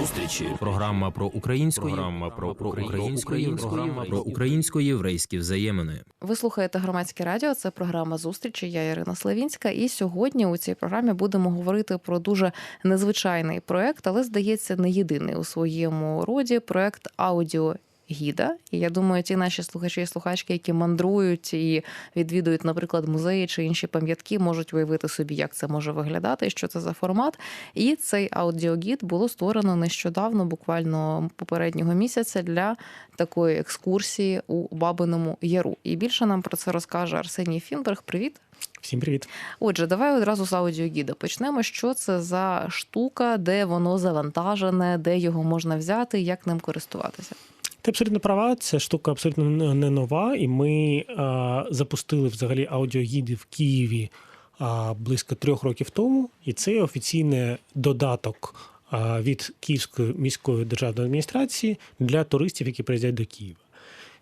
Зустрічі. Програма про українську програма про, про української програма про українсько-єврейські взаємини. Ви слухаєте громадське радіо. Це програма зустрічі. Я Ірина Славінська. І сьогодні у цій програмі будемо говорити про дуже незвичайний проект, але здається, не єдиний у своєму роді проект аудіо. Гіда, і я думаю, ті наші слухачі і слухачки, які мандрують і відвідують, наприклад, музеї чи інші пам'ятки, можуть уявити собі, як це може виглядати, що це за формат. І цей аудіогід було створено нещодавно, буквально попереднього місяця, для такої екскурсії у Бабиному Яру. І більше нам про це розкаже Арсеній Фінберг. Привіт. Всім привіт. Отже, давай одразу з аудіогіда почнемо. Що це за штука, де воно завантажене, де його можна взяти, як ним користуватися? Ти абсолютно права, це штука абсолютно не нова, і ми а, запустили взагалі аудіогіди в Києві а, близько трьох років тому. І це офіційний додаток а, від Київської міської державної адміністрації для туристів, які приїздять до Києва.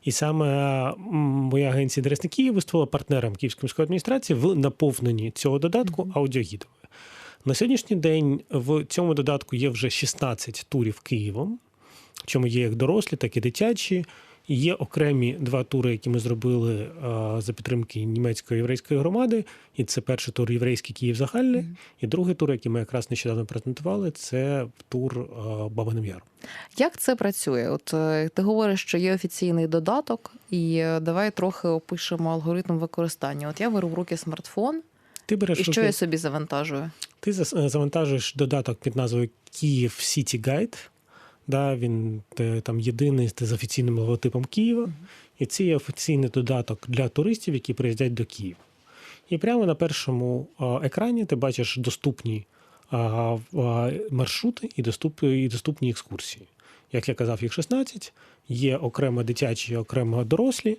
І саме моя агенція «Інтересний Київ виступила партнером Київської міської адміністрації в наповненні цього додатку аудіогідовою. На сьогоднішній день в цьому додатку є вже 16 турів Києвом. Чому є як дорослі, так і дитячі. Є окремі два тури, які ми зробили за підтримки німецької єврейської громади. І це перший тур Єврейський Київ загальний, mm. і другий тур, який ми якраз нещодавно презентували, це тур Бабиним Яром. Як це працює? От е, ти говориш, що є офіційний додаток, і е, давай трохи опишемо алгоритм використання. От я беру в руки смартфон. Ти береш і що руки... я собі завантажую? Ти завантажуєш додаток під назвою Київ City Guide. Да, Він там єдиний з офіційним логотипом Києва, і це є офіційний додаток для туристів, які приїздять до Києва. І прямо на першому екрані ти бачиш доступні маршрути і доступні, і доступні екскурсії. Як я казав, їх 16, є окремо дитячі, окремо дорослі.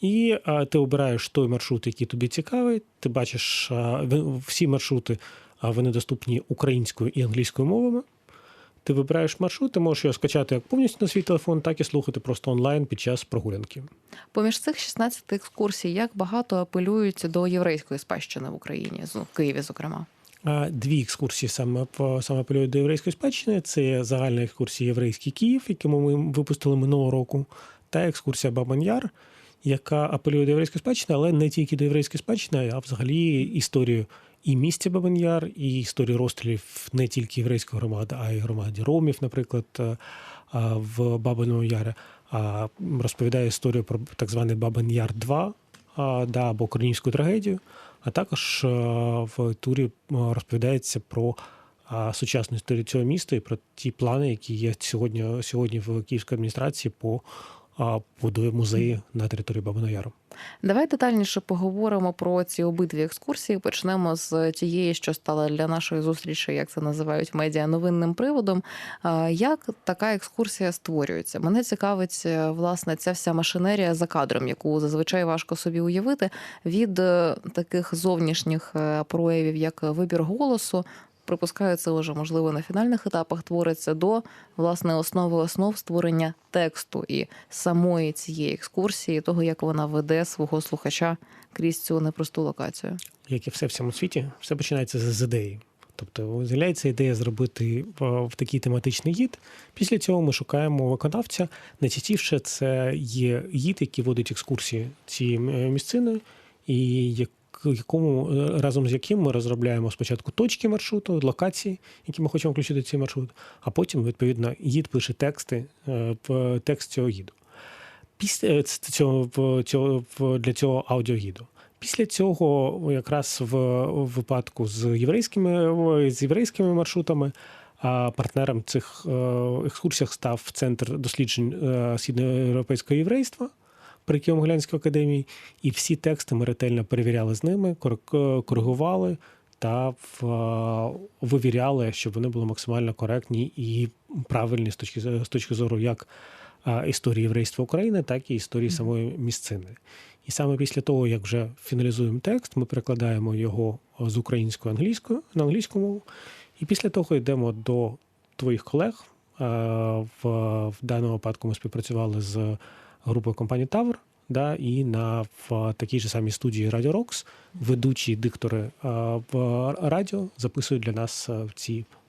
І а, ти обираєш той маршрут, який тобі цікавий. Ти бачиш а, всі маршрути, а, вони доступні українською і англійською мовами. Ти вибираєш маршрут, ти можеш його скачати як повністю на свій телефон, так і слухати просто онлайн під час прогулянки. Поміж цих 16 екскурсій, як багато апелюють до єврейської спадщини в Україні, в Києві, зокрема. Дві екскурсії саме саме апелюють до єврейської спадщини. Це загальна екскурсія Єврейський Київ, яку ми випустили минулого року, та екскурсія Бабан'яр, яка апелює до єврейської спадщини, але не тільки до єврейської спадщини, а взагалі історію і місті Бабан'яр, і історії розстрілів не тільки єврейської громади, а й громаді ромів, наприклад, е, в Бабиному Ярі. Розповідає історію про так званий Бабин Яр 2 да, або корнівську трагедію. А також е, в турі розповідається про сучасну історію цього міста і про ті плани, які є сьогодні сьогодні в Київській адміністрації по будує музеї на території Бабиного Яру. Давай детальніше поговоримо про ці обидві екскурсії. Почнемо з тієї, що стала для нашої зустрічі, як це називають медіа новинним приводом. Як така екскурсія створюється? Мене цікавить власне ця вся машинерія за кадром, яку зазвичай важко собі уявити від е, таких зовнішніх е, проявів, як вибір голосу припускаю, це вже можливо на фінальних етапах твориться до власне основи основ створення тексту і самої цієї екскурсії, того як вона веде свого слухача крізь цю непросту локацію. Як і все в цьому світі, все починається з ідеї. Тобто з'являється ідея зробити в такий тематичний гід. Після цього ми шукаємо виконавця. Найчастіше це є гід, який водить екскурсії цією місциною, і якому е, разом з яким ми розробляємо спочатку точки маршруту, локації, які ми хочемо включити в цей маршрут, а потім, відповідно, гід пише тексти е, в текст цього гіду. Після е, цього, цього для цього аудіогіду. Після цього, якраз в випадку з єврейськими з єврейськими маршрутами, партнером цих екскурсіях став центр досліджень східноєвропейського єврейства при Києво-Могилянській академії, і всі тексти ми ретельно перевіряли з ними, коригували та вивіряли, щоб вони були максимально коректні і правильні з точки з точки зору як історії єврейства України, так і історії самої місцини. І саме після того, як вже фіналізуємо текст, ми перекладаємо його з української англійською на англійську мову. І після того йдемо до твоїх колег. В даному випадку ми співпрацювали з групою компанії Тавр. Да, і на в такій же самій студії Радіо Рокс ведучі диктори в радіо записують для нас ці тури.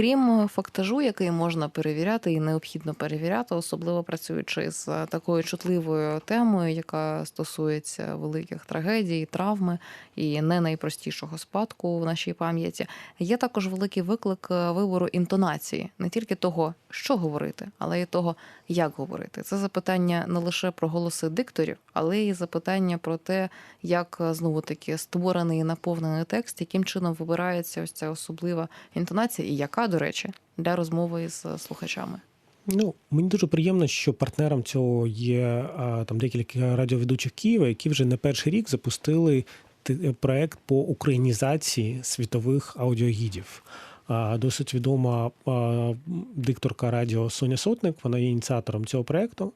Крім фактажу, який можна перевіряти і необхідно перевіряти, особливо працюючи з е, такою чутливою темою, яка стосується великих трагедій, травми і не найпростішого спадку в нашій пам'яті. Є також великий виклик е, вибору інтонації, не тільки того, що говорити, але й того, як говорити. Це запитання не лише про голоси дикторів, але й запитання про те, як е, знову таки створений і наповнений текст, яким чином вибирається ось ця особлива інтонація, і яка, до речі, для розмови з слухачами. Ну, мені дуже приємно, що партнером цього є там декілька радіоведучих Києва, які вже не перший рік запустили проект по українізації світових аудіогідів. Досить відома дикторка радіо Соня Сотник, вона є ініціатором цього проекту,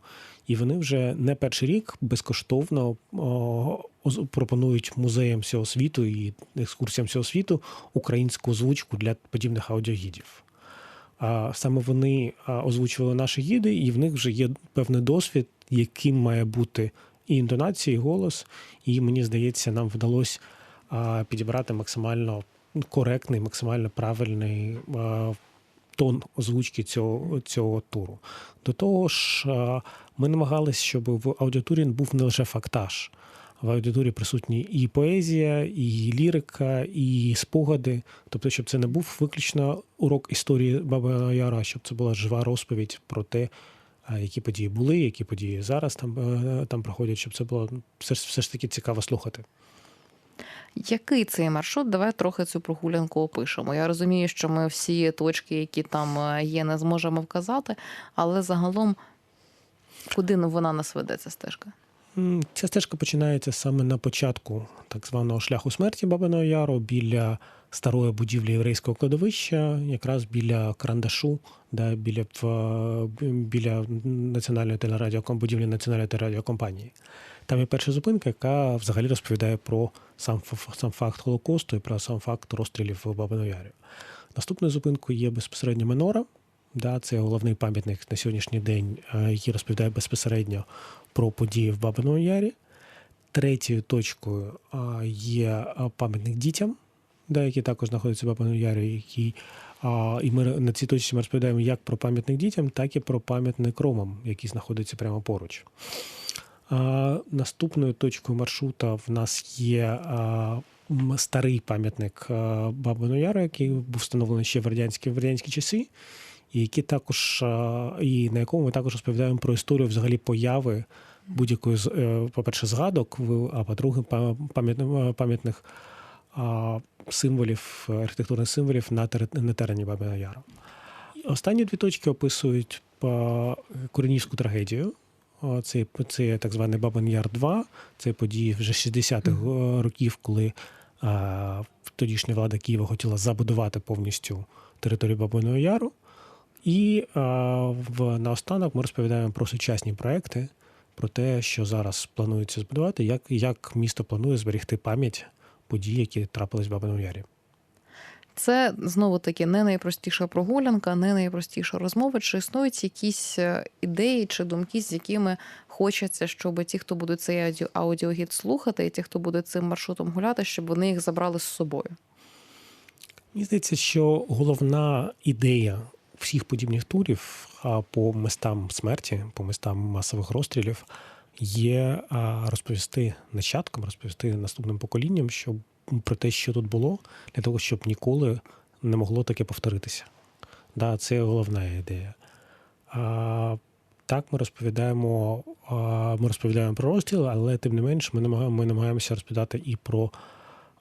і вони вже не перший рік безкоштовно пропонують музеям всього світу і екскурсіям всього світу українську озвучку для подібних аудіогідів. Саме вони озвучували наші гіди, і в них вже є певний досвід, яким має бути і інтонація, і голос. І мені здається, нам вдалося підібрати максимально коректний, максимально правильний тон озвучки цього, цього туру. До того ж, ми намагалися, щоб в аудиторії був не лише фактаж. В аудиторії присутні і поезія, і лірика, і спогади. Тобто, щоб це не був виключно урок історії Баби Яра, щоб це була жива розповідь про те, які події були, які події зараз там, е, там проходять, щоб це було все, ж- все ж таки цікаво слухати. Який цей маршрут? Давай трохи цю прогулянку опишемо. Я розумію, що ми всі точки, які там е, є, не зможемо вказати, але загалом куди вона нас веде, ця стежка? Ця стежка починається саме на початку так званого шляху смерті Бабиного Яру біля старої будівлі єврейського кладовища, якраз біля Карандашу, да, біля, біля національної телерадіоком, будівлі національної телерадіокомпанії. Там є перша зупинка, яка взагалі розповідає про сам, сам факт Холокосту і про сам факт розстрілів в Бабиному Ярі. Наступною зупинкою є безпосередньо Менора. Да, це головний пам'ятник на сьогоднішній день, е, який розповідає безпосередньо про події в Бабиному Ярі. Третьою точкою є пам'ятник дітям, да, який також знаходиться в Бабиному Ярі, який, і ми на цій точці ми розповідаємо як про пам'ятник дітям, так і про пам'ятник ромам, який знаходиться прямо поруч. Наступною точкою маршрута в нас є старий пам'ятник а, Бабиного Яру, який був встановлений ще в радянські, в радянські часи, і які також і на якому ми також розповідаємо про історію взагалі появи будь-якої е, по-перше, згадок, а по-друге, пам'ятних пам'ятних символів, архітектурних символів на, терені Бабиного Яру. Останні дві точки описують а, Куренівську трагедію. Це, це так званий Бабин Яр 2. Це події вже 60-х років, коли а, тодішня влада Києва хотіла забудувати повністю територію Бабиного Яру. І а, в, наостанок ми розповідаємо про сучасні проекти, про те, що зараз планується збудувати, як, як місто планує зберегти пам'ять подій, які трапились в Бабиному Ярі. Це знову таки не найпростіша прогулянка, не найпростіша розмова. Чи існують якісь е, ідеї чи думки, з якими хочеться, щоб ті, хто будуть цей аудіо- аудіогід слухати, і ті, хто буде цим маршрутом гуляти, щоб вони їх забрали з собою? Мені здається, що головна ідея всіх подібних турів по містам смерті, по містам масових розстрілів, є розповісти нащадкам, розповісти наступним поколінням, що про те, що тут було, для того, щоб ніколи не могло таке повторитися. Да, це головна ідея. А, так, ми розповідаємо, а, ми розповідаємо про розстріл, але тим не менш ми намагаємо, ми намагаємося розповідати і про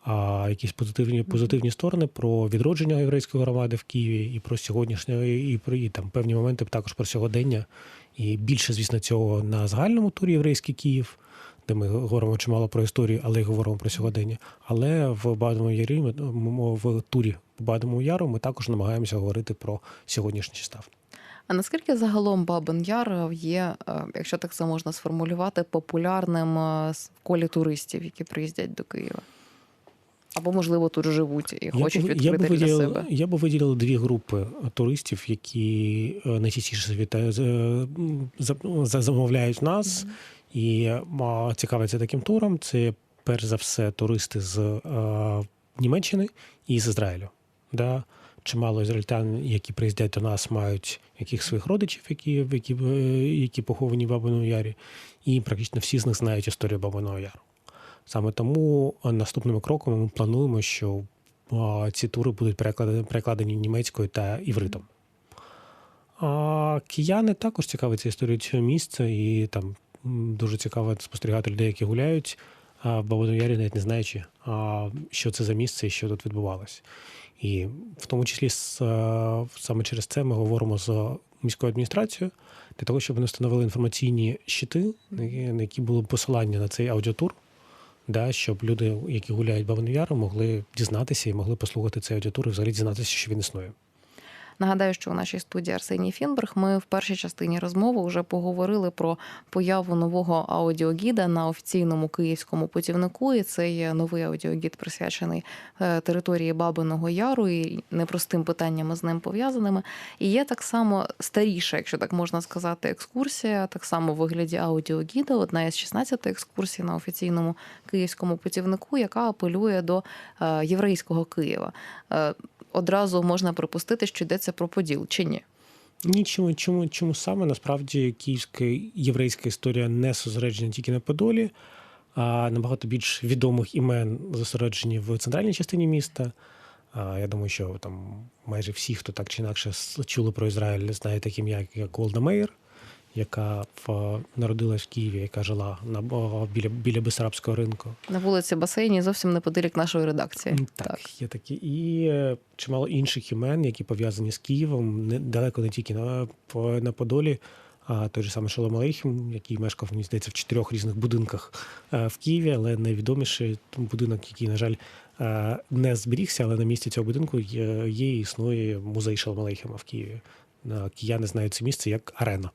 а, якісь позитивні, позитивні сторони, про відродження єврейської громади в Києві, і про сьогоднішнє, і про і, там певні моменти також про сьогодення. І більше, звісно, цього на загальному турі Єврейський Київ, де ми говоримо чимало про історію, але й говоримо про сьогодення. Але в Бадому Ярі, ми- в турі Бадому Яру ми також намагаємося говорити про сьогоднішній став. А наскільки загалом Бабин Яр є, е, якщо так це можна сформулювати, популярним е, в колі туристів, які приїздять до Києва? Або, можливо, тут живуть і хочуть б- відкрити би для себе. Я би виділив дві групи туристів, які е, найчастіше е, за- за- замовляють нас і а, цікавляться таким туром. Це перш за все туристи з е, Німеччини і з Ізраїлю. Да? чимало ізраїльтян, які приїздять до нас, мають яких своїх родичів, які, які, е, які поховані в Бабиному Ярі, і практично всі з них знають історію Бабиного Яру. Саме тому наступними кроками ми плануємо, що ці тури будуть перекладені, німецькою та івритом. А кияни також цікавляться історією цього місця, і там дуже цікаво спостерігати людей, які гуляють а в Бабиному Ярі, навіть не знаючи, що це за місце і що тут відбувалося. І в тому числі е, саме через це ми говоримо з міською адміністрацією для того, щоб вони встановили інформаційні щити, на які- було посилання на цей аудіотур, да, щоб люди, які гуляють Бабиним Яром, могли дізнатися і могли послухати цей аудіотур і взагалі дізнатися, що він існує. Нагадаю, що у нашій студії Арсеній Фінберг ми в першій частині розмови вже поговорили про появу нового аудіогіда на офіційному київському путівнику. І це є новий аудіогід, присвячений е, території Бабиного Яру і непростим питанням з ним пов'язаними. І є так само старіша, якщо так можна сказати, екскурсія, так само в вигляді аудіогіда, одна із 16 екскурсій на офіційному київському путівнику, яка апелює до е, єврейського Києва. Одразу можна припустити, що йдеться про поділ чи ні. Ні, чому, чому, чому саме насправді київська єврейська історія не зосереджена тільки на Подолі, а набагато більш відомих імен зосереджені в центральній частині міста. Я думаю, що там майже всі, хто так чи інакше чули про Ізраїль, знають таке ім'я, як Голда Меїр, яка в, народилась в Києві, яка жила на, біля, біля Бесарабського ринку. На вулиці Басейні зовсім неподалік нашої редакції. М, Так, є такі. І е, чимало інших імен, які пов'язані з Києвом, не, далеко не тільки на, на Подолі, а той же самий Шолом Алейхім, який мешкав, мені здається, в чотирьох різних будинках е, в Києві, але найвідоміший будинок, який, на жаль, е, не зберігся, але на місці цього будинку є, є і існує музей Шолом Алейхема в Києві. Кияни знають це місце як арена.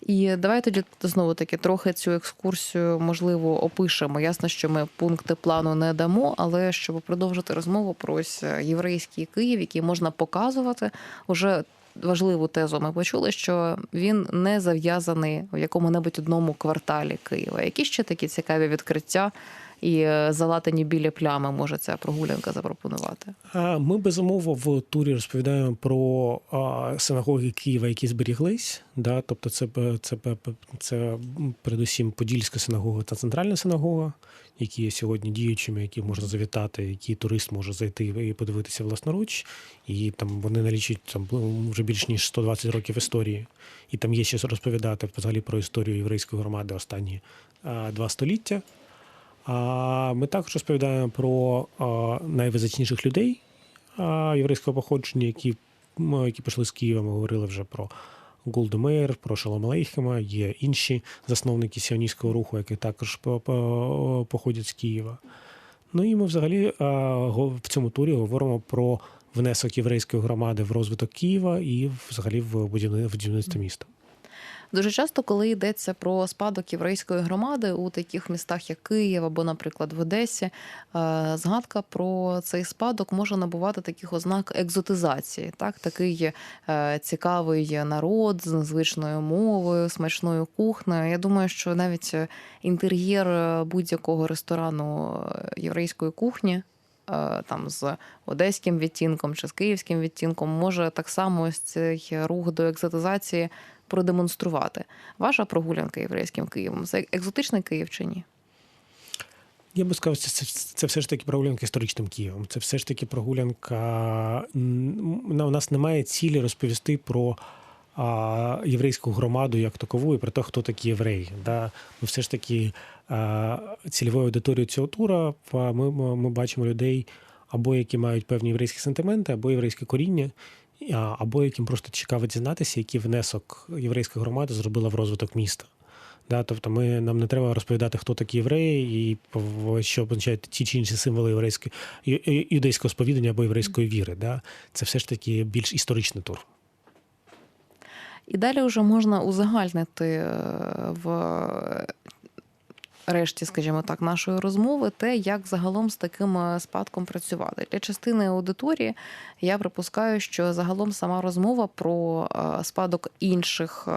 І давай тоді знову таки трохи цю екскурсію можливо опишемо. Ясно, що ми пункти плану не дамо, але щоб продовжити розмову про ось єврейський Київ, який можна показувати, уже важливу тезу ми почули, що він не зав'язаний в якому-небудь одному кварталі Києва. Які ще такі цікаві відкриття і е, залатані білі плями може ця прогулянка запропонувати? Ми безумовно в турі розповідаємо про синагоги Києва, які зберіглись. Да? Тобто, це, б- це, це передусім Подільська синагога та центральна синагога, які є сьогодні діючими, які можна завітати, які турист може зайти і подивитися власноруч. І там вони налічують там вже більш ніж 120 років історії. І там є що розповідати взагалі про історію єврейської громади останні два століття. Ми також розповідаємо про найвизначніших людей єврейського походження, які, які пішли з Києва. Ми говорили вже про Голду про Шалом Алейхема, є інші засновники сіоністського руху, які також по- по- походять з Києва. Ну і ми взагалі в цьому турі говоримо про внесок єврейської громади в розвиток Києва і взагалі в будівництво міста. Дуже часто, коли йдеться про спадок єврейської громади у таких містах, як Київ або, наприклад, в Одесі, е, згадка про цей спадок може набувати таких ознак екзотизації. Так, такий е, цікавий народ з незвичною мовою, смачною кухнею. Я думаю, що навіть інтер'єр е, будь-якого ресторану єврейської кухні. Там з одеським відтінком чи з київським відтінком може так само ось цей рух до екзотизації продемонструвати. Ваша прогулянка єврейським Києвом це екзотичний Київ чи ні? Я би сказав, це, це, це все ж таки прогулянка історичним Києвом. Це все ж таки прогулянка. У нас немає цілі розповісти про а, єврейську громаду як такову і про те, хто такі євреї. Да? Ми все ж таки а, цільовою аудиторією цього тура ми, ми, бачимо людей, або які мають певні єврейські сентименти, або єврейське коріння. А, Або яким просто цікаво дізнатися, який внесок єврейська громада зробила в розвиток міста. Да, тобто ми, нам не треба розповідати, хто такі євреї і що означають ті чи інші символи єврейської юдейського сповідання або єврейської віри. Да. Це все ж таки більш історичний тур. І далі вже можна узагальнити е, в решті, скажімо так, нашої розмови те, як загалом з таким е, спадком працювати. Для частини аудиторії я припускаю, що загалом сама розмова про е, спадок інших.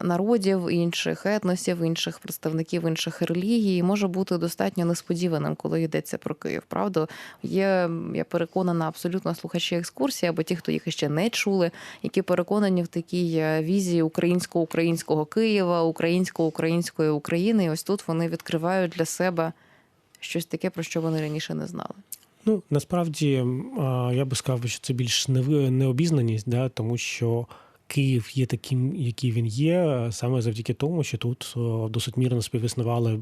Народів, інших етносів, інших представників інших релігій, може бути достатньо несподіваним, коли йдеться про Київ. Правда, є я переконана абсолютно слухачі екскурсії або ті, хто їх ще не чули, які переконані в такій е, візії українського українського Києва, українського української України. І ось тут вони відкривають для себе щось таке, про що вони раніше не знали. Ну насправді я би сказав, що це більш необізнаність, да, тому що Київ є таким, який він є, саме завдяки тому, що тут досить мірно співіснували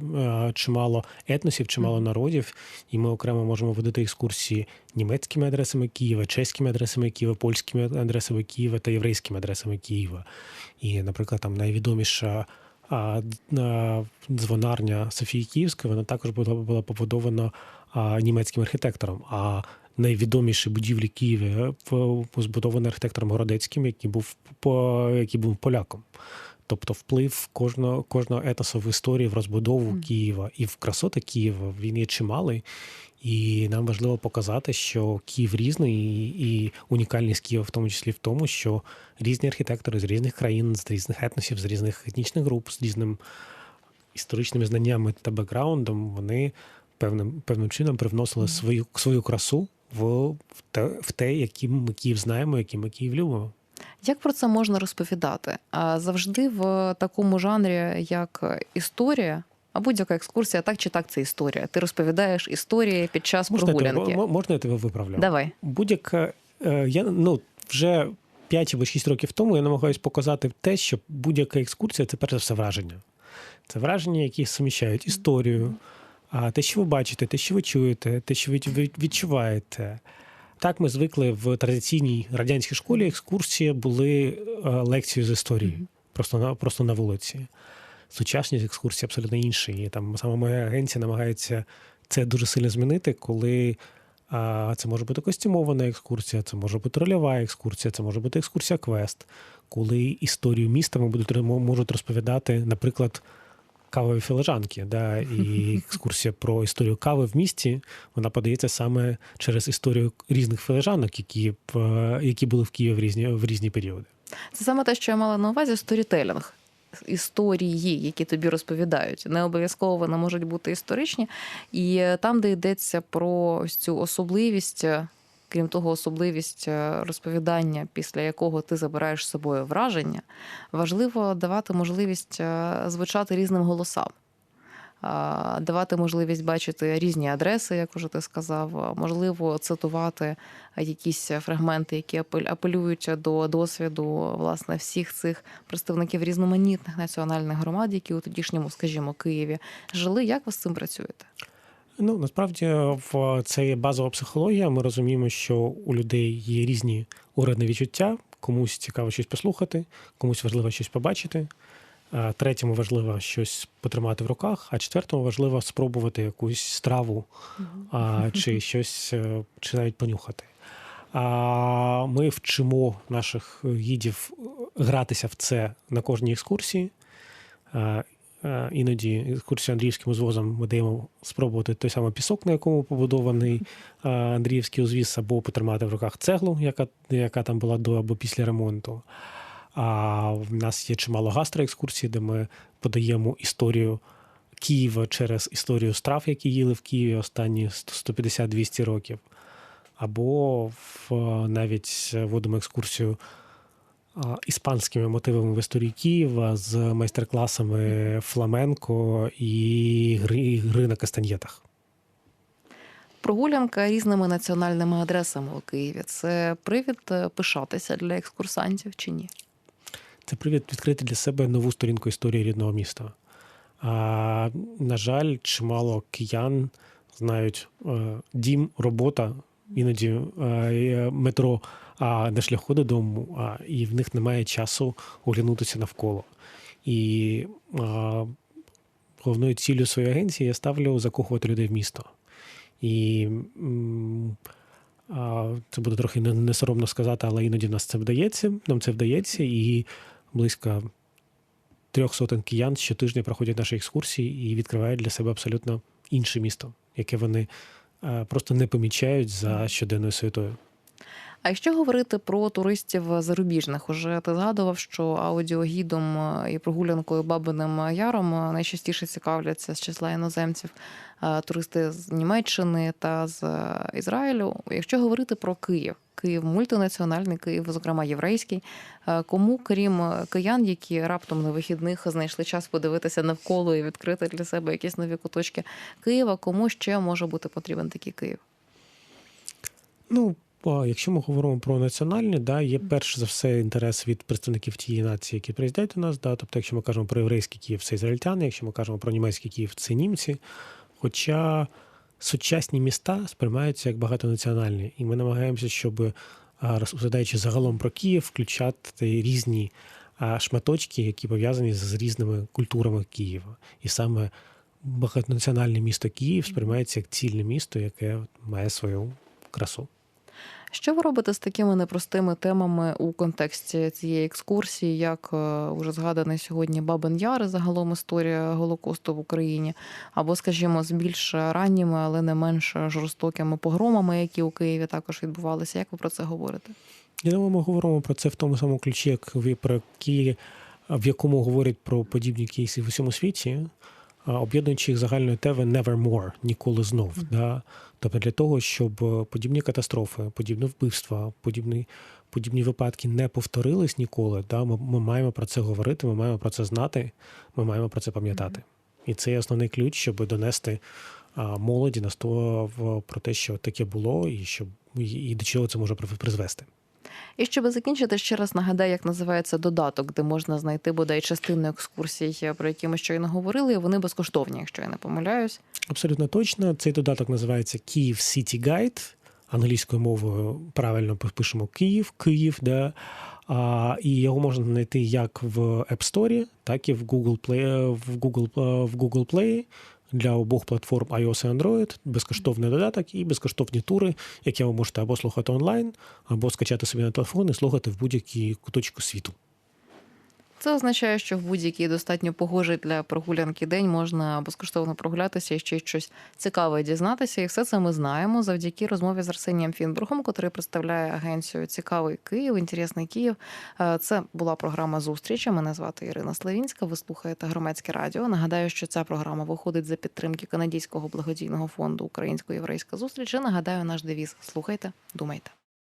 чимало етносів, чимало народів, і ми окремо можемо водити екскурсії німецькими адресами Києва, чеськими адресами Києва, польськими адресами Києва та єврейськими адресами Києва. І, наприклад, там найвідоміша. Дзвонарня Софії Київської вона також була була побудована німецьким архітектором. А найвідоміші будівлі Києва збудовані архітектором Городецьким, який був який був поляком. Тобто вплив кожного кожного етосу в історії в розбудову mm. Києва і в красоти Києва він є чималий. І нам важливо показати, що Київ різний, і, і унікальність Києва в тому числі в тому, що різні архітектори з різних країн, з різних етносів, з різних етнічних груп, з різним історичними знаннями та бекграундом, вони певним певним чином привносили свою свою красу в, в те, в те, яким ми Київ знаємо, яким ми Київ любимо. Як про це можна розповідати? А завжди в такому жанрі, як історія, а будь-яка екскурсія, так чи так це історія. Ти розповідаєш історії під час можна прогулянки. Тебе, можна я тебе виправлю? Давай. Будь-яка е, я ну вже 5 або 6 років тому я намагаюся показати те, що будь-яка екскурсія це перш за все враження. Це враження, які суміщають історію, те, що ви бачите, те, що ви чуєте, те, що ви відчуваєте. Так, ми звикли в традиційній радянській школі екскурсії були е, лекції з історії, просто на просто на вулиці. Сучасні екскурсії абсолютно інші. І там саме моя агенція намагається це дуже сильно змінити, коли а, це може бути костюмована екскурсія, це може бути рольова екскурсія, це може бути екскурсія квест, коли історію міста ми будуть можуть розповідати, наприклад кавові філежанки. Да, І екскурсія про історію кави в місті вона подається саме через історію різних філежанок, які які були в Києві в різні в різні періоди. Це саме те, що я мала на увазі сторітелінг. Історії, які тобі розповідають, не обов'язково вони можуть бути історичні, і там, де йдеться про ось цю особливість крім того, особливість е, розповідання, після якого ти забираєш з собою враження, важливо давати можливість е, звучати різним голосам. Давати можливість бачити різні адреси, як уже ти сказав, можливо, цитувати якісь фрагменти, які апелюють до досвіду власне всіх цих представників різноманітних національних громад, які у тодішньому, скажімо, Києві жили. Як ви з цим працюєте? Ну насправді в це є базова психологія. Ми розуміємо, що у людей є різні уредні відчуття. Комусь цікаво щось послухати, комусь важливо щось побачити. Третьому важливо щось потримати в руках, а четвертому важливо спробувати якусь страву а, чи щось, е, чи навіть понюхати. А ми вчимо наших гідів гратися в це на кожній екскурсії. Е, іноді екскурсію Андріївським узвозом ми даємо спробувати той самий пісок, на якому побудований е, Андріївський узвіз, або потримати в руках цеглу, яка яка там була до або після ремонту. А в нас є чимало гастроекскурсій, де ми подаємо історію Києва через історію страв, які їли в Києві останні 150-200 років. Або в, навіть водимо екскурсію іспанськими мотивами в історії Києва з майстер-класами фламенко і гри, гри на кастаньєтах. Прогулянка різними національними адресами у Києві це привід е, пишатися для екскурсантів чи ні? Це привід відкрити для себе нову сторінку історії рідного міста. А, На жаль, чимало киян знають е, дім, робота, іноді е, метро на шляху додому, а, і в них немає часу оглянутися навколо. І а, головною ціллю своєї агенції я ставлю закохувати людей в місто. І а, це буде трохи несоромно сказати, але іноді в нас це вдається. Нам це вдається, і близько трьох сотень киян щотижня проходять наші екскурсії і відкривають для себе абсолютно інше місто, яке вони просто не помічають за щоденною суетою. А якщо говорити про туристів зарубіжних, уже ти згадував, що аудіогідом е, і прогулянкою Бабиним Яром е, найчастіше цікавляться з числа іноземців е, туристи з Німеччини та з Ізраїлю. Якщо говорити про Київ, Київ мультинаціональний Київ, зокрема єврейський. Кому, крім киян, які раптом на вихідних знайшли час подивитися навколо і відкрити для себе якісь нові куточки Києва, кому ще може бути потрібен такий Київ? Ну, якщо ми говоримо про національні, да, є перш за все інтерес від представників тієї нації, які приїздять до нас. Да, тобто, якщо ми кажемо про єврейський Київ, це ізраїльтяни, якщо ми кажемо про німецький Київ, це німці. Хоча сучасні міста сприймаються як багатонаціональні, і ми намагаємося, щоб розповідаючи загалом про Київ, включати різні шматочки, які пов'язані з різними культурами Києва. І саме багатонаціональне місто Київ сприймається як цільне місто, яке має свою красу. Що ви робите з такими непростими темами у контексті цієї екскурсії, як е, уже згаданий сьогодні Бабин Яр, загалом історія Голокосту в Україні, або, скажімо, з більш ранніми, але не менш жорстокими погромами, які у Києві також відбувалися? Як ви про це говорите? Я думаю, ми говоримо про це в тому самому ключі, як ви про які, в якому говорять про подібні кейси в усьому світі, об'єднуючи їх загальною теми «never more» – ніколи знов. Да? Тобто для того, щоб е, подібні катастрофи, подібні вбивства, подібні, подібні випадки не повторились ніколи, да? ми, ми маємо про це говорити, ми маємо про це знати, ми маємо про це пам'ятати. І це є основний ключ, щоб донести а, молоді на сто про те, що таке було, і щоб і, і до чого це може при- призвести. І щоб закінчити, ще раз нагадаю, як називається додаток, де можна знайти бодай частину екскурсій, про які ми щойно говорили. і Вони безкоштовні, якщо я не помиляюсь. Абсолютно точно. Цей додаток називається Київ City Guide. Англійською мовою правильно пишемо Київ, Київ, да. А, і його можна знайти як в App Store, так і в Google Play, в Google, е, в Google Play для обох платформ iOS і Android. Безкоштовний додаток і безкоштовні тури, які ви можете або слухати онлайн, або скачати собі на телефон і слухати в будь-якій куточку світу. Це означає, що в будь-який достатньо погожий для прогулянки день можна безкоштовно прогулятися і ще щось цікаве дізнатися. І все це ми знаємо завдяки розмові з Арсенієм Фінбургом, який представляє агенцію Цікавий Київ, інтересний Київ. Е, Це була програма зустрічі. Мене звати Ірина Славінська. Ви слухаєте громадське радіо. Нагадаю, що ця програма виходить за підтримки канадського благодійного фонду Українсько-єврейська зустріч. І нагадаю, наш девіз слухайте, думайте.